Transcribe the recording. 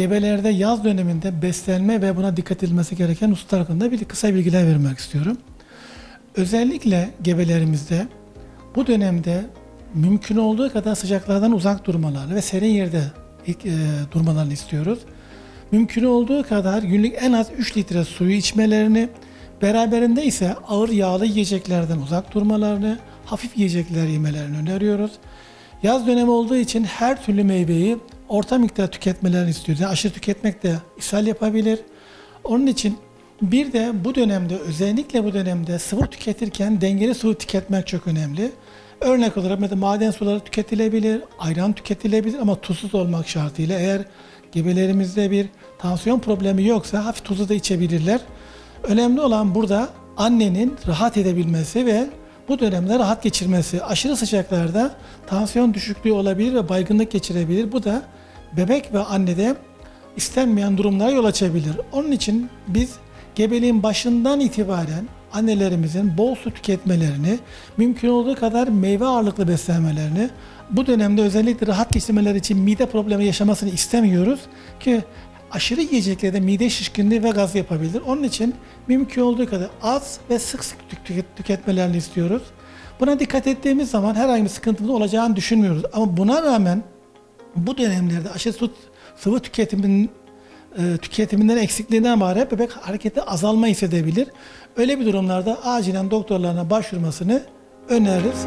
gebelerde yaz döneminde beslenme ve buna dikkat edilmesi gereken hususlar hakkında bir kısa bilgiler vermek istiyorum. Özellikle gebelerimizde bu dönemde mümkün olduğu kadar sıcaklardan uzak durmalarını ve serin yerde e, durmalarını istiyoruz. Mümkün olduğu kadar günlük en az 3 litre suyu içmelerini, beraberinde ise ağır yağlı yiyeceklerden uzak durmalarını, hafif yiyecekler yemelerini öneriyoruz. Yaz dönemi olduğu için her türlü meyveyi orta miktar tüketmelerini istiyoruz. Yani aşırı tüketmek de ishal yapabilir. Onun için bir de bu dönemde özellikle bu dönemde sıvı tüketirken dengeli sıvı tüketmek çok önemli. Örnek olarak mesela maden suları tüketilebilir, ayran tüketilebilir ama tuzsuz olmak şartıyla eğer gebelerimizde bir tansiyon problemi yoksa hafif tuzlu da içebilirler. Önemli olan burada annenin rahat edebilmesi ve bu dönemde rahat geçirmesi. Aşırı sıcaklarda tansiyon düşüklüğü olabilir ve baygınlık geçirebilir. Bu da bebek ve annede istenmeyen durumlara yol açabilir. Onun için biz gebeliğin başından itibaren annelerimizin bol su tüketmelerini, mümkün olduğu kadar meyve ağırlıklı beslenmelerini, bu dönemde özellikle rahat geçirmeleri için mide problemi yaşamasını istemiyoruz ki aşırı yiyeceklerde mide şişkinliği ve gaz yapabilir. Onun için mümkün olduğu kadar az ve sık sık tük- tüket- tüketmelerini istiyoruz. Buna dikkat ettiğimiz zaman herhangi bir sıkıntımız olacağını düşünmüyoruz. Ama buna rağmen bu dönemlerde aşırı su, sıvı tüketimin e, tüketiminden eksikliğinden hep bebek harekette azalma hissedebilir. Öyle bir durumlarda acilen doktorlarına başvurmasını öneririz.